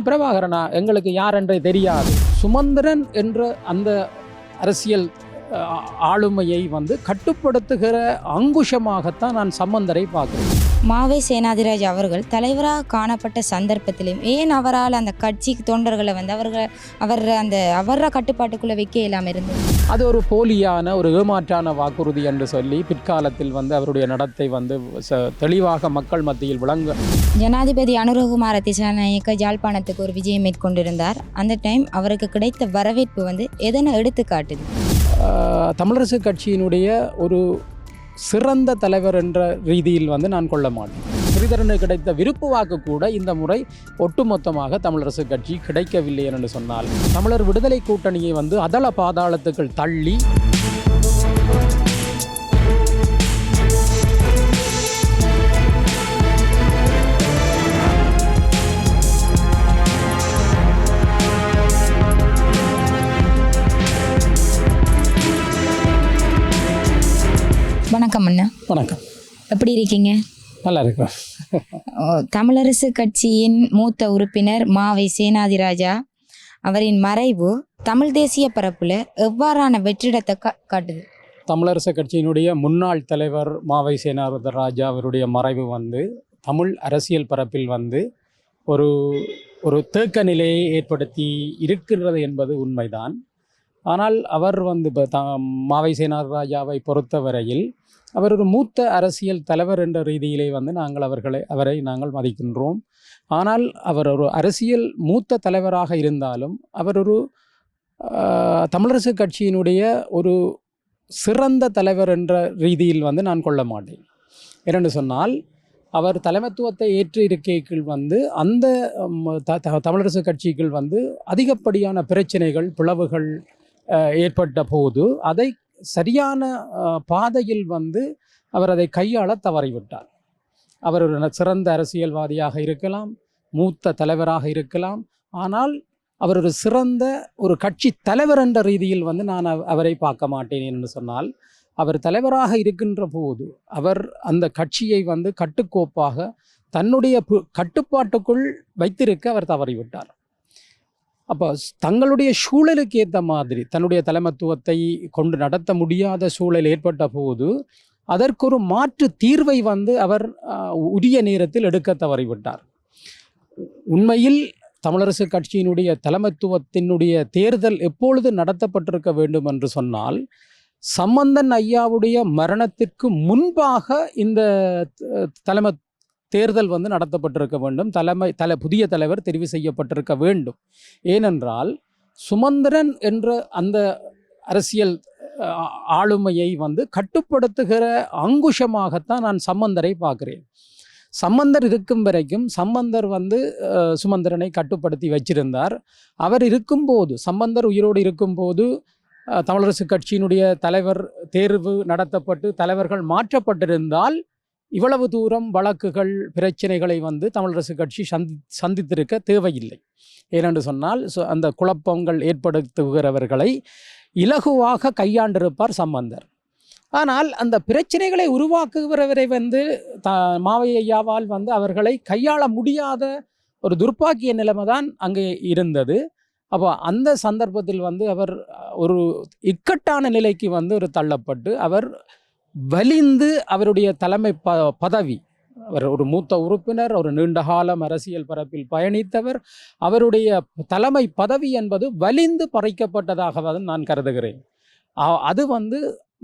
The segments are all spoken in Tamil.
பிரபாகரனா? எங்களுக்கு யார் என்றே தெரியாது. சுமந்திரன் என்ற அந்த அரசியல் ஆளுமையை வந்து கட்டுப்படுத்துகிற அங்குஷமாகத்தான் நான் சம்பந்தரை பார்க்குறேன். மாவை சேனாதிராஜ் அவர்கள் தலைவராக காணப்பட்ட சந்தர்ப்பத்திலும் ஏன் அவரால் அந்த கட்சி தொண்டர்களை வந்து அவர்கள் அவர் அந்த அவர கட்டுப்பாட்டுக்குள்ளே வைக்க இல்லாமல் இருந்தது? அது ஒரு போலியான ஒரு ஏமாற்றான வாக்குறுதி என்று சொல்லி பிற்காலத்தில் வந்து அவருடைய நடத்தை வந்து தெளிவாக மக்கள் மத்தியில் விளங்க. ஜனாதிபதி அனுரகுமார திசாநாயக்க ஜாழ்ப்பாணத்துக்கு ஒரு விஜயம் மேற்கொண்டிருந்தார். அந்த டைம் அவருக்கு கிடைத்த வரவேற்பு வந்து எதனை எடுத்து காட்டுது தமிழரசு கட்சியினுடைய ஒரு சிறந்த தலைவர் என்ற ரீதியில் வந்து நான் கொள்ள மாட்டேன். ஸ்ரீதரனுக்கு கிடைத்த விருப்பு வாக்கு கூட இந்த முறை ஒட்டுமொத்தமாக தமிழரசு கட்சி கிடைக்கவில்லை என்று சொன்னால் தமிழர் விடுதலை கூட்டணியை வந்து அதள பாதாளத்துக்குள் தள்ளி வணக்கம். எப்படி இருக்கீங்க? நல்லா இருக்கிறேன் ஓ, தமிழரசு கட்சியின் மூத்த உறுப்பினர் மாவை சேனாதிராஜா அவரின் மறைவு தமிழ் தேசிய பரப்புல எவ்வாறான வெற்றிடத்தை காட்டுது? தமிழரசு கட்சியினுடைய முன்னாள் தலைவர் மாவை சேனாரத ராஜா அவருடைய மறைவு வந்து தமிழ் அரசியல் பரப்பில் வந்து ஒரு ஒரு தேக்க நிலையை ஏற்படுத்தி இருக்கிறது என்பது உண்மைதான். ஆனால் அவர் வந்து இப்போ த மாவை சேனார் ராஜாவை பொறுத்தவரையில் அவர் ஒரு மூத்த அரசியல் தலைவர் என்ற ரீதியிலே வந்து நாங்கள் அவர்களை அவரை நாங்கள் மதிக்கின்றோம். ஆனால் அவர் ஒரு அரசியல் மூத்த தலைவராக இருந்தாலும் அவர் ஒரு தமிழரசு கட்சியினுடைய ஒரு சிறந்த தலைவர் என்ற ரீதியில் வந்து நான் கொள்ள மாட்டேன். ஏனென்று சொன்னால் அவர் தலைமைத்துவத்தை ஏற்று இருக்கைகள் வந்து அந்த த- தமிழரசு கட்சிகள் வந்து அதிகப்படியான பிரச்சனைகள் பிளவுகள் ஏற்பட்ட போது அதை சரியான பாதையில் வந்து அவர் அதை கையாள தவறிவிட்டார். அவர் ஒரு சிறந்த அரசியல்வாதியாக இருக்கலாம் மூத்த தலைவராக இருக்கலாம். ஆனால் அவர் ஒரு சிறந்த ஒரு கட்சி தலைவர் என்ற ரீதியில் வந்து நான் அவ- அவரை பார்க்க மாட்டேன் என்று சொன்னால் அவர் தலைவராக இருக்கின்ற போது அவர் அந்த கட்சியை வந்து கட்டுக்கோப்பாக தன்னுடைய பு- கட்டுப்பாட்டுக்குள் வைத்திருக்க அவர் தவறிவிட்டார். அப்போ தங்களுடைய சூழலுக்கு ஏற்ற மாதிரி தன்னுடைய தலைமத்துவத்தை கொண்டு நடத்த முடியாத சூழல் ஏற்பட்ட போது அதற்கொரு மாற்று தீர்வை வந்து அவர் உரிய நேரத்தில் எடுக்க தவறிவிட்டார். உண்மையில் தமிழரசு கட்சியினுடைய தலைமைத்துவத்தினுடைய தேர்தல் எப்பொழுது நடத்தப்பட்டிருக்க வேண்டும் என்று சொன்னால் சம்பந்தன் ஐயாவுடைய மரணத்திற்கு முன்பாக இந்த தலைமத் தலைமை தேர்தல் வந்து நடத்தப்பட்டிருக்க வேண்டும். தலைமை தலை புதிய தலைவர் தெரிவு செய்யப்பட்டிருக்க வேண்டும். ஏனென்றால் சுமந்திரன் என்ற அந்த அரசியல் ஆளுமையை வந்து கட்டுப்படுத்துகிற அங்குஷமாகத்தான் நான் சம்பந்தரை பார்க்குறேன். சம்பந்தர் இருக்கும் வரைக்கும் சம்பந்தர் வந்து சுமந்திரனை கட்டுப்படுத்தி வச்சிருந்தார். அவர் இருக்கும்போது சம்பந்தர் உயிரோடு இருக்கும்போது தமிழரசு கட்சியினுடைய தலைவர் தேர்வு நடத்தப்பட்டு தலைவர்கள் மாற்றப்பட்டிருந்தால் இவ்வளவு தூரம் வழக்குகள் பிரச்சனைகளை வந்து தமிழரசு கட்சி சந்தி சந்தித்திருக்க தேவையில்லை. ஏனென்று சொன்னால் சோ அந்த குழப்பங்கள் ஏற்படுத்துகிறவர்களை இலகுவாக கையாண்டிருப்பார் சம்பந்தர். ஆனால் அந்த பிரச்சனைகளை உருவாக்குகிறவரை வந்து த மாவை ஐயாவால் வந்து அவர்களை கையாள முடியாத ஒரு துர்ப்பாக்கிய நிலைமை தான் அங்கே இருந்தது. அப்போ அந்த சந்தர்ப்பத்தில் வந்து அவர் ஒரு இக்கட்டான நிலைக்கு வந்து ஒரு தள்ளப்பட்டு அவர் வலிந்து அவருடைய தலைமை ப பதவி. அவர் ஒரு மூத்த உறுப்பினர் ஒரு நீண்ட காலம் அரசியல் பரப்பில் பயணித்தவர். அவருடைய தலைமை பதவி என்பது வலிந்து பறிக்கப்பட்டதாக நான் கருதுகிறேன். அது வந்து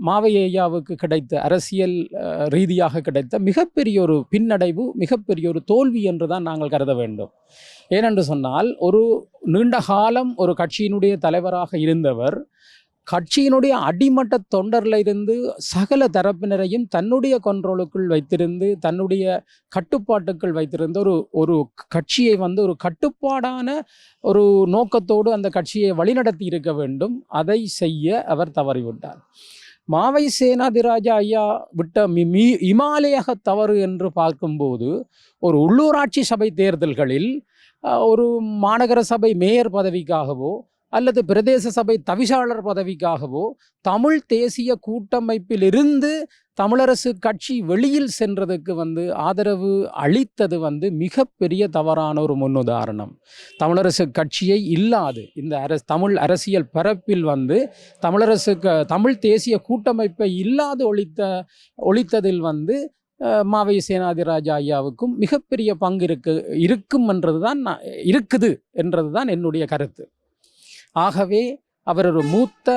மாவையாவுக்கு கிடைத்த அரசியல் ரீதியாக கிடைத்த மிகப்பெரிய ஒரு பின்னடைவு மிகப்பெரிய ஒரு தோல்வி என்று தான் நாங்கள் கருத வேண்டும். ஏனென்று சொன்னால் ஒரு நீண்ட காலம் ஒரு கட்சியினுடைய தலைவராக இருந்தவர் கட்சியினுடைய அடிமட்ட தொண்டர்ல இருந்து சகல தரப்பினரையும் தன்னுடைய கண்ட்ரோலுக்குள் வைத்திருந்து தன்னுடைய கட்டுப்பாட்டுக்குள் வைத்திருந்த ஒரு ஒரு கட்சியை வந்து ஒரு கட்டுப்பாடான ஒரு நோக்கத்தோடு அந்த கட்சியை வழிநடத்தி இருக்க வேண்டும். அதை செய்ய அவர் தவறிவிட்டார். மாவை சேனாதிராஜா ஐயா விட்ட மி மி இமாலயக தவறு என்று பார்க்கும்போது ஒரு உள்ளூராட்சி சபை தேர்தல்களில் ஒரு மாநகர சபை மேயர் பதவிக்காகவோ அல்லது பிரதேச சபை தவிசாளர் பதவிக்காகவோ தமிழ் தேசிய கூட்டமைப்பிலிருந்து தமிழரசு கட்சி வெளியில் சென்றதுக்கு வந்து ஆதரவு அளித்தது வந்து மிகப்பெரிய தவறான ஒரு முன்னுதாரணம். தமிழரசு கட்சியை இல்லாது இந்த அரசு தமிழ் அரசியல் பரப்பில் வந்து தமிழரசு க தமிழ் தேசிய கூட்டமைப்பை இல்லாது ஒழித்த ஒழித்ததில் வந்து மாவை சேனாதிராஜா ஐயாவுக்கும் மிகப்பெரிய பங்கு இருக்கு இருக்கும் என்றது தான் இருக்குது என்றது தான் என்னுடைய கருத்து. ஆகவே அவர் ஒரு மூத்த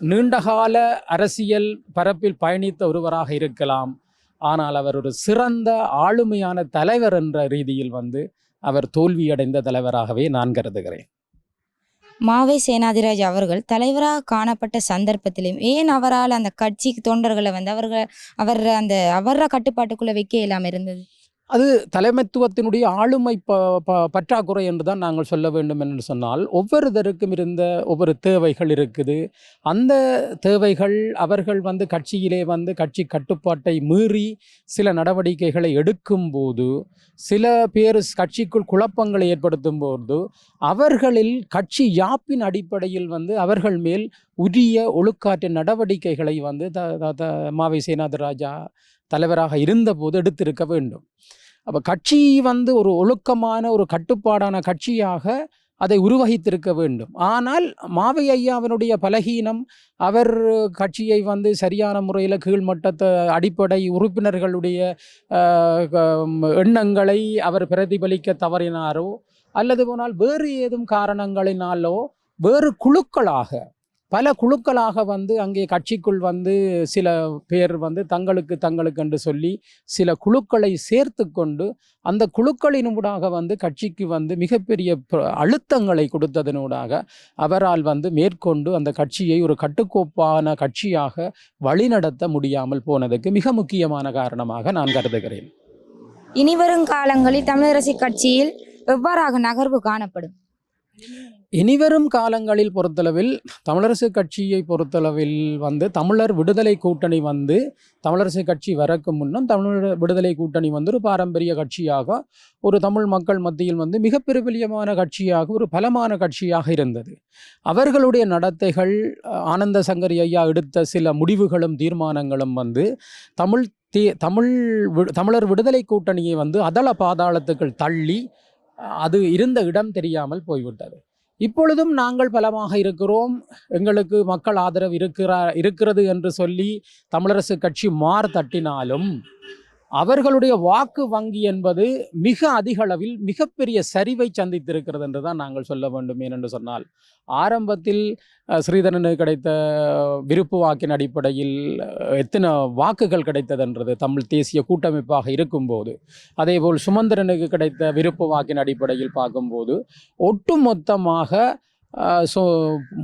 நீண்டகால அரசியல் பரப்பில் பயணித்த ஒருவராக இருக்கலாம். ஆனால் அவர் ஒரு சிறந்த ஆளுமையான தலைவர் என்ற ரீதியில் வந்து அவர் தோல்வியடைந்த தலைவராகவே நான் கருதுகிறேன். மாவை சேனாதிராஜ் அவர்கள் தலைவராக காணப்பட்ட சந்தர்ப்பத்திலையும் ஏன் அவரால் அந்த கட்சி தொண்டர்களை வந்து அவர்கள் அவர் அந்த அவர கட்டுப்பாட்டுக்குள்ளே வைக்க இல்லாமல் இருந்தது? அது தலைமைத்துவத்தினுடைய ஆளுமை ப ப பற்றாக்குறை என்று தான் நாங்கள் சொல்ல வேண்டும் என்று சொன்னால் ஒவ்வொருத்தருக்கும் இருந்த ஒவ்வொரு தேவைகள் இருக்குது. அந்த தேவைகள் அவர்கள் வந்து கட்சியிலே வந்து கட்சி கட்டுப்பாட்டை மீறி சில நடவடிக்கைகளை எடுக்கும்போது சில பேர் கட்சிக்குள் குழப்பங்களை ஏற்படுத்தும் போது அவர்களில் கட்சி யாப்பின் அடிப்படையில் வந்து அவர்கள் மேல் உரிய ஒழுக்காற்று நடவடிக்கைகளை வந்து த மாவை சேனாதராஜா தலைவராக இருந்தபோது எடுத்திருக்க வேண்டும். அப்போ கட்சி வந்து ஒரு ஒழுக்கமான ஒரு கட்டுப்பாடான கட்சியாக அதை உருவகித்திருக்க வேண்டும். ஆனால் மாவை ஐயாவினுடைய பலகீனம் அவர் கட்சியை வந்து சரியான முறையில் கீழ்மட்டத்தை அடிப்படை உறுப்பினர்களுடைய எண்ணங்களை அவர் பிரதிபலிக்க தவறினாரோ அல்லது போனால் வேறு ஏதும் காரணங்களினாலோ வேறு குழுக்களாக பல குழுக்களாக வந்து அங்கே கட்சிக்குள் வந்து சில பேர் வந்து தங்களுக்கு தங்களுக்கு என்று சொல்லி சில குழுக்களை சேர்த்து கொண்டு அந்த குழுக்களினூடாக வந்து கட்சிக்கு வந்து மிகப்பெரிய அழுத்தங்களை கொடுத்ததனூடாக அவரால் வந்து மேற்கொண்டு அந்த கட்சியை ஒரு கட்டுக்கோப்பான கட்சியாக வழிநடத்த முடியாமல் போனதுக்கு மிக முக்கியமான காரணமாக நான் கருதுகிறேன். இனிவரும் காலங்களில் தமிழரசு கட்சியில் எவ்வாறாக நகர்வு காணப்படும்? இனிவரும் காலங்களில் பொறுத்தளவில் தமிழரசு கட்சியை பொறுத்தளவில் வந்து தமிழர் விடுதலை கூட்டணி வந்து தமிழரசு கட்சி வரக்கு முன்னும் தமிழர் விடுதலை கூட்டணி வந்து ஒரு பாரம்பரிய கட்சியாக ஒரு தமிழ் மக்கள் மத்தியில் வந்து மிக பிரபலியமான கட்சியாக ஒரு பலமான கட்சியாக இருந்தது. அவர்களுடைய நடத்தைகள் ஆனந்த சங்கரி ஐயா எடுத்த சில முடிவுகளும் தீர்மானங்களும் வந்து தமிழ் தீ தமிழ் தமிழர் விடுதலை கூட்டணியை வந்து அதள பாதாளத்துக்குள் தள்ளி அது இருந்த இடம் தெரியாமல் போய்விட்டது. இப்பொழுதும் நாங்கள் பலமாக இருக்கிறோம். எங்களுக்கு மக்கள் ஆதரவு இருக்கிறா இருக்கிறது என்று சொல்லி தமிழரசு கட்சி மார் தட்டினாலும் அவர்களுடைய வாக்கு வங்கி என்பது மிக அதிக அளவில் மிகப்பெரிய சரிவை சந்தித்திருக்கிறது என்று தான் நாங்கள் சொல்ல வேண்டும் ஏனென்று சொன்னால். ஆரம்பத்தில் ஸ்ரீதரனுக்கு கிடைத்த விருப்பு வாக்கின் அடிப்படையில் எத்தனை வாக்குகள் கிடைத்ததென்றது தமிழ் தேசிய கூட்டமைப்பாக இருக்கும்போது. அதேபோல் சுமந்திரனுக்கு கிடைத்த விருப்பு வாக்கின் அடிப்படையில் பார்க்கும்போது ஒட்டுமொத்தமாக ஸோ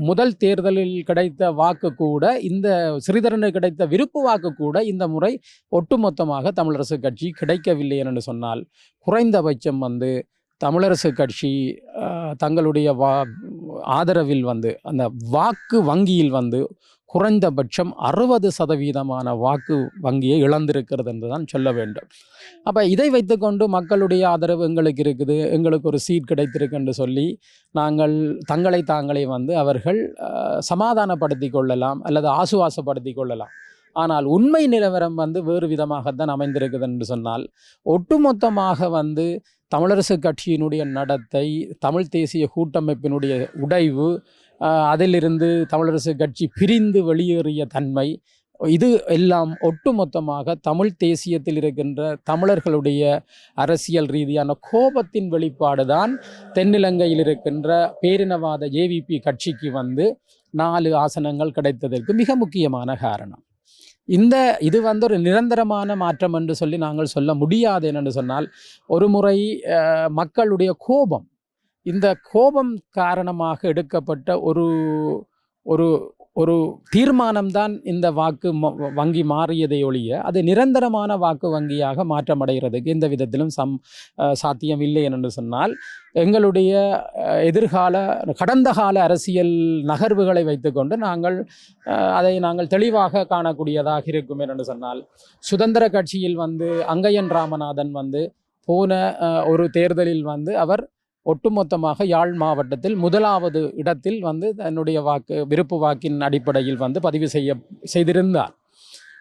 முதல் தேர்தலில் கிடைத்த வாக்கு கூட இந்த சிறிதரனுக்கு கிடைத்த விருப்பு வாக்கு கூட இந்த முறை ஒட்டுமொத்தமாக தமிழரசு கட்சி கிடைக்கவில்லை என்று சொன்னால் குறைந்தபட்சம் வந்து தமிழரசு கட்சி தங்களுடைய வா ஆதரவில் வந்து அந்த வாக்கு வங்கியில் வந்து குறைந்தபட்சம் அறுபது சதவீதமான வாக்கு வங்கியை இழந்திருக்கிறது என்று தான் சொல்ல வேண்டும். அப்போ இதை வைத்துக்கொண்டு மக்களுடைய ஆதரவு எங்களுக்கு இருக்குது எங்களுக்கு ஒரு சீட் கிடைத்திருக்கு என்று சொல்லி நாங்கள் தங்களை தாங்களே வந்து அவர்கள் சமாதானப்படுத்தி கொள்ளலாம் அல்லது ஆசுவாசப்படுத்தி கொள்ளலாம். ஆனால் உண்மை நிலவரம் வந்து வேறு விதமாகத்தான் அமைந்திருக்குது என்று சொன்னால் ஒட்டுமொத்தமாக வந்து தமிழரசு கட்சியினுடைய நடத்தை தமிழ் தேசிய கூட்டமைப்பினுடைய உடைவு அதிலிருந்து தமிழரசு கட்சி பிரிந்து வெளியேறிய தன்மை இது எல்லாம் ஒட்டுமொத்தமாக தமிழ் தேசியத்தில் இருக்கின்ற தமிழர்களுடைய அரசியல் ரீதியான கோபத்தின் வெளிப்பாடு தான் தென்னிலங்கையில் இருக்கின்ற பேரினவாத ஏவிபி கட்சிக்கு வந்து நாலு ஆசனங்கள் கிடைத்ததற்கு மிக முக்கியமான காரணம். இந்த இது வந்து ஒரு நிரந்தரமான மாற்றம் என்று சொல்லி நாங்கள் சொல்ல முடியாது என்று சொன்னால் ஒரு முறை மக்களுடைய கோபம் இந்த கோபம் காரணமாக எடுக்கப்பட்ட ஒரு ஒரு ஒரு தீர்மானம்தான் இந்த வாக்கு ம- வங்கி மாறியதை ஒழிய அது நிரந்தரமான வாக்கு வங்கியாக மாற்றமடைகிறதுக்கு எந்த விதத்திலும் சம் சாத்தியம் இல்லை என்று சொன்னால் எங்களுடைய எதிர்கால கடந்த கால அரசியல் நகர்வுகளை வைத்துக்கொண்டு நாங்கள் அதை நாங்கள் தெளிவாக காணக்கூடியதாக இருக்கும் என்று சொன்னால் சுதந்திர கட்சியில் வந்து அங்கையன் ராமநாதன் வந்து போன ஒரு தேர்தலில் வந்து அவர் ஒட்டுமொத்தமாக யாழ் மாவட்டத்தில் முதலாவது இடத்தில் வந்து தன்னுடைய வாக்கு விருப்பு வாக்கின் அடிப்படையில் வந்து பதிவு செய்ய செய்திருந்தார்.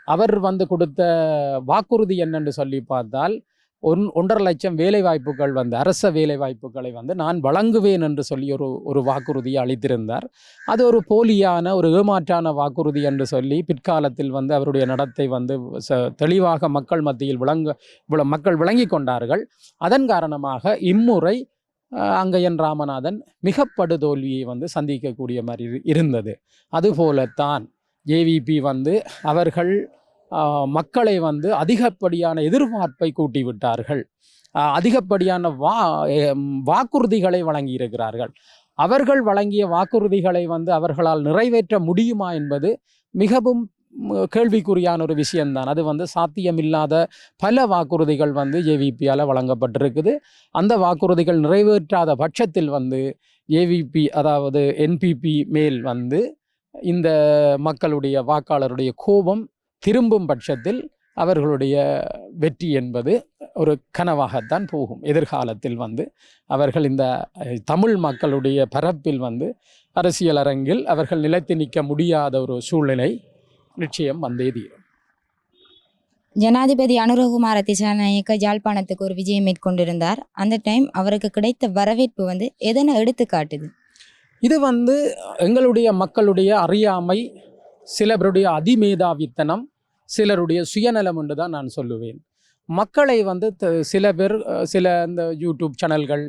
அவர் வந்து கொடுத்த வாக்குறுதி என்னென்று சொல்லி பார்த்தால் ஒன் ஒன்றரை லட்சம் வேலைவாய்ப்புகள் வந்து அரச வேலைவாய்ப்புகளை வந்து நான் வழங்குவேன் என்று சொல்லி ஒரு ஒரு வாக்குறுதியை அளித்திருந்தார். அது ஒரு போலியான ஒரு ஏமாற்றான வாக்குறுதி என்று சொல்லி பிற்காலத்தில் வந்து அவருடைய நடத்தை வந்து ச- தெளிவாக மக்கள் மத்தியில் விளங்க விள- மக்கள் விளங்கி கொண்டார்கள். அதன் காரணமாக இம்முறை அங்கையன் ராமநாதன் மிக படுதோல்வியை வந்து சந்திக்கக்கூடிய மாதிரி இருந்தது. அதுபோலத்தான் ஏவிபி வந்து அவர்கள் மக்களை வந்து அதிகப்படியான எதிர்பார்ப்பை கூட்டி விட்டார்கள் அதிகப்படியான வா வாக்குறுதிகளை வழங்கியிருக்கிறார்கள். அவர்கள் வழங்கிய வாக்குறுதிகளை வந்து அவர்களால் நிறைவேற்ற முடியுமா என்பது மிகவும் கேள்விக்குறியான ஒரு விஷயம்தான். அது வந்து சாத்தியமில்லாத பல வாக்குறுதிகள் வந்து ஏவிபியால் வழங்கப்பட்டிருக்குது. அந்த வாக்குறுதிகள் நிறைவேற்றாத பட்சத்தில் வந்து ஏவிபி அதாவது என்பிபி மேல் வந்து இந்த மக்களுடைய வாக்காளருடைய கோபம் திரும்பும் பட்சத்தில் அவர்களுடைய வெற்றி என்பது ஒரு கனவாகத்தான் போகும். எதிர்காலத்தில் வந்து அவர்கள் இந்த தமிழ் மக்களுடைய பரப்பில் வந்து அரசியல் அரங்கில் அவர்கள் நிலைத்து நிற்க முடியாத ஒரு சூழ்நிலை நிச்சயம் வந்தே தீரும். ஜனாதிபதி அனுரகுமார திசாநாயக்க ஜாழ்ப்பாணத்துக்கு ஒரு விஜயம் மேற்கொண்டிருந்தார். அந்த டைம் அவருக்கு கிடைத்த வரவேற்பு வந்து எதனை எடுத்து காட்டுது? இது வந்து எங்களுடைய மக்களுடைய அறியாமை சிலருடைய அதிமேதாவித்தனம் சிலருடைய சுயநலம் என்று தான் நான் சொல்லுவேன். மக்களை வந்து சில பேர் சில இந்த யூடியூப் சேனல்கள்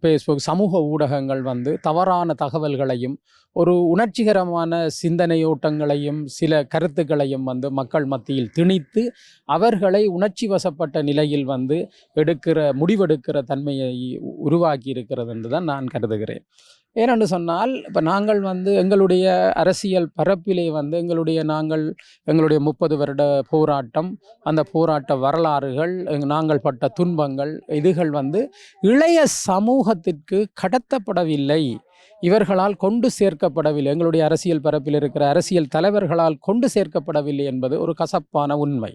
ஃபேஸ்புக் சமூக ஊடகங்கள் வந்து தவறான தகவல்களையும் ஒரு உணர்ச்சிகரமான சிந்தனையோட்டங்களையும் சில கருத்துக்களையும் வந்து மக்கள் மத்தியில் திணித்து அவர்களை உணர்ச்சி வசப்பட்ட நிலையில் வந்து எடுக்கிற முடிவெடுக்கிற தன்மையை உருவாக்கி இருக்கிறது என்று தான் நான் கருதுகிறேன். ஏனென்று சொன்னால் இப்போ நாங்கள் வந்து எங்களுடைய அரசியல் பரப்பிலே வந்து எங்களுடைய நாங்கள் எங்களுடைய முப்பது வருட போராட்டம் அந்த போராட்ட வரலாறுகள் நாங்கள் பட்ட துன்பங்கள் இதுகள் வந்து இளைய சமூகத்திற்கு கடத்தப்படவில்லை. இவர்களால் கொண்டு சேர்க்கப்படவில்லை. எங்களுடைய அரசியல் பரப்பில் இருக்கிற அரசியல் தலைவர்களால் கொண்டு சேர்க்கப்படவில்லை என்பது ஒரு கசப்பான உண்மை.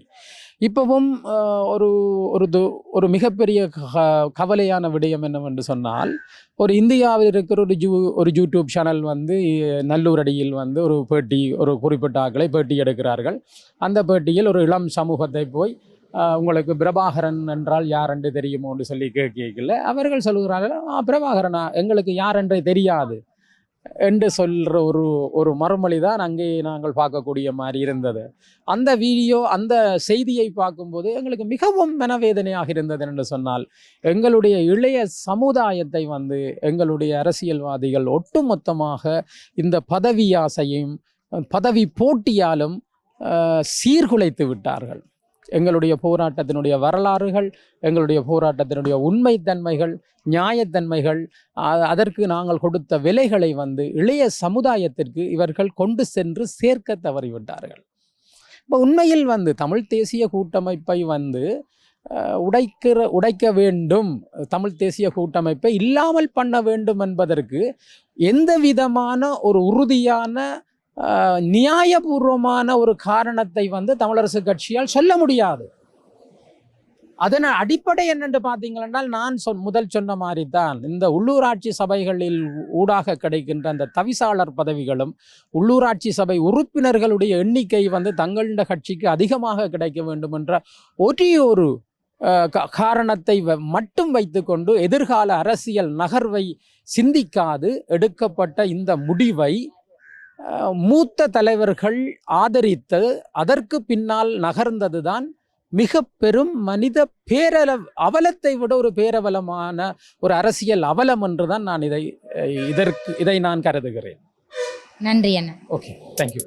இப்போவும் ஒரு ஒரு து- ஒரு மிகப்பெரிய க- கவலையான விடயம் என்னவென்று சொன்னால் ஒரு இந்தியாவில் இருக்கிற ஒரு ஜூ ஒரு யூடியூப் சேனல் வந்து நல்லூர் நல்லூரடியில் வந்து ஒரு பேட்டி ஒரு குறிப்பிட்ட ஆக்களை பேட்டி எடுக்கிறார்கள். அந்த பேட்டியில் ஒரு இளம் சமூகத்தை போய் உங்களுக்கு பிரபாகரன் என்றால் யார் என்று தெரியுமோன்னு சொல்லி கேட்கல. அவர்கள் சொல்லுகிறார்கள் பிரபாகரனா எங்களுக்கு யார் என்றே தெரியாது. என்று சொல்கிற ஒரு ஒரு மறுமொழி தான் அங்கே நாங்கள் பார்க்கக்கூடிய மாதிரி இருந்தது. அந்த வீடியோ அந்த செய்தியை பார்க்கும்போது எங்களுக்கு மிகவும் மனவேதனையாக இருந்தது என்று சொன்னால் எங்களுடைய இளைய சமுதாயத்தை வந்து எங்களுடைய அரசியல்வாதிகள் ஒட்டுமொத்தமாக இந்த பதவி ஆசையும் பதவி போட்டியாலும் சீர்குலைத்து விட்டார்கள். எங்களுடைய போராட்டத்தினுடைய வரலாறுகள் எங்களுடைய போராட்டத்தினுடைய உண்மைத்தன்மைகள் நியாயத்தன்மைகள் அதற்கு நாங்கள் கொடுத்த விலைகளை வந்து இளைய சமுதாயத்திற்கு இவர்கள் கொண்டு சென்று சேர்க்க தவறிவிட்டார்கள். இப்போ உண்மையில் வந்து தமிழ் தேசிய கூட்டமைப்பை வந்து உடைக்கிற உடைக்க வேண்டும். தமிழ் தேசிய கூட்டமைப்பை இல்லாமல் பண்ண வேண்டும் என்பதற்கு எந்த விதமான ஒரு உறுதியான நியாயபூர்வமான ஒரு காரணத்தை வந்து தமிழரசு கட்சியால் சொல்ல முடியாது. அதன் அடிப்படை என்னென்று பார்த்தீங்கன்னா நான் சொன் முதல் சொன்ன மாதிரி தான் இந்த உள்ளூராட்சி சபைகளில் ஊடாக கிடைக்கின்ற அந்த தவிசாளர் பதவிகளும் உள்ளூராட்சி சபை உறுப்பினர்களுடைய எண்ணிக்கை வந்து தங்களுடைய கட்சிக்கு அதிகமாக கிடைக்க வேண்டும் என்ற ஒரே ஒரு காரணத்தை வ- மட்டும் வைத்துக்கொண்டு எதிர்கால அரசியல் நகர்வை சிந்திக்காது எடுக்கப்பட்ட இந்த முடிவை மூத்த தலைவர்கள் ஆதரித்து அதற்கு பின்னால் நகர்ந்ததுதான் மிக பெரும் மனித பேரல அவலத்தை விட ஒரு பேரவலமான ஒரு அரசியல் அவலம் என்று தான் நான் இதை இதற்கு இதை நான் கருதுகிறேன். நன்றி அண்ணா. Okay thank you